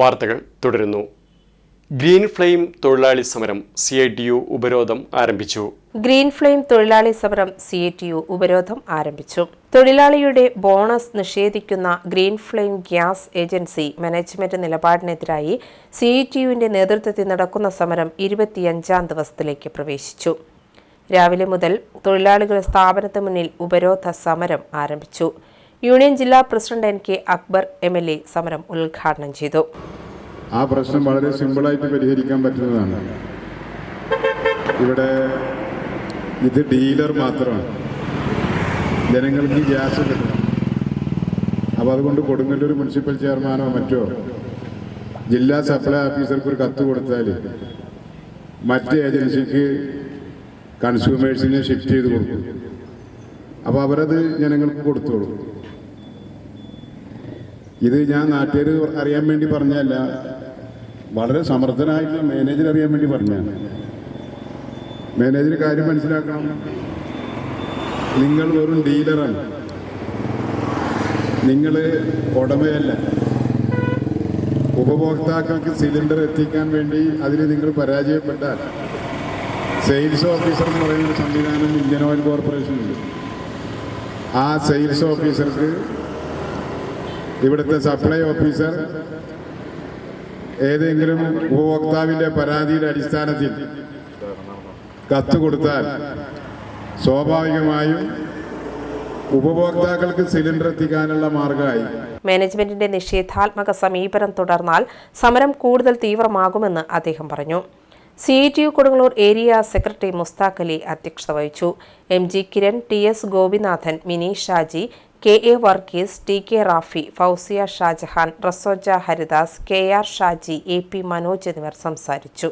വാർത്തകൾ തുടരുന്നു. Green flame തൊഴിലാളി സമരം സി ഐ ടി യു ഉപരോധം ആരംഭിച്ചു. ഗ്രീൻ ഫ്ലെയിം തൊഴിലാളി സമരം സി ഐ ടി യു ഉപരോധം ആരംഭിച്ചു. തൊഴിലാളിയുടെ ബോണസ് നിഷേധിക്കുന്ന green flame gas agency management നിലപാടിനെതിരായി C I T യുവിന്റെ നേതൃത്വത്തിൽ നടക്കുന്ന സമരം ഇരുപത്തിയഞ്ചാം ദിവസത്തിലേക്ക് പ്രവേശിച്ചു. രാവിലെ മുതൽ തൊഴിലാളികൾ സ്ഥാപനത്തിന് മുന്നിൽ ഉപരോധ സമരം ആരംഭിച്ചു. യൂണിയൻ ജില്ലാ president N K Akbar M L A സമരം ഉദ്ഘാടനം ചെയ്തു. ആ പ്രശ്നം വളരെ സിമ്പിളായിട്ട് പരിഹരിക്കാൻ പറ്റുന്നതാണ്. ഇവിടെ ഇത് ഡീലർ മാത്രമാണ്. ജനങ്ങൾക്ക് ഗ്യാസ് കിട്ടണം. അപ്പോൾ അതുകൊണ്ട് കൊടുങ്ങല്ലൂർ മുനിസിപ്പൽ ചെയർമാനോ മറ്റോ ജില്ലാ സപ്ലൈ ഓഫീസർക്ക് ഒരു കത്ത് കൊടുത്താൽ മറ്റ് ഏജൻസിക്ക് കൺസ്യൂമേഴ്സിനെ ഷിഫ്റ്റ് ചെയ്ത് കൊടുക്കും. അപ്പോൾ അവരത് ജനങ്ങൾക്ക് കൊടുത്തോളും. ഇത് ഞാൻ നാട്ടുകാർ അറിയാൻ വേണ്ടി പറഞ്ഞല്ല വളരെ സമർത്ഥനായിട്ടുള്ള മാനേജർ അറിയാൻ വേണ്ടി പറഞ്ഞാണ് മാനേജർ കാര്യം മനസ്സിലാക്കണം. നിങ്ങൾ വെറും ഡീലറാണ് നിങ്ങൾ ഉടമയല്ല. ഉപഭോക്താക്കൾക്ക് സിലിണ്ടർ എത്തിക്കാൻ വേണ്ടി അതിന് നിങ്ങൾ പരാജയപ്പെട്ടാൽ സെയിൽസ് ഓഫീസർ എന്ന് പറയുന്ന സംവിധാനം ഇന്ത്യൻ ഓയിൽ കോർപ്പറേഷനുണ്ട് ആ സെയിൽസ് ഓഫീസർക്ക് ഇവിടുത്തെ സപ്ലൈ ഓഫീസർ ഏതെങ്കിലും ഉപഭോക്താവിന്റെ പരാതിയുടെ അടിസ്ഥാനത്തിൽ കത്ത് കൊടുത്താൽ സ്വാഭാവികമായും ഉപഭോക്താക്കൾക്ക് സിലിണ്ടർ എത്തിക്കാനുള്ള മാർഗമായി. മാനേജ്മെന്റിന്റെ നിഷേധാത്മക സമീപനം തുടർന്നാൽ സമരം കൂടുതൽ തീവ്രമാകുമെന്ന് അദ്ദേഹം പറഞ്ഞു. C T U Kodungallur area secretary Mushtaq Ali അധ്യക്ഷത വഹിച്ചു. M G Kiran T S Gopinathan Mini Shaji K A Varghese T K Rafi Fousia Shajahan Rasoja Haridas K R Shaji A P Manoj എന്നിവർ സംസാരിച്ചു.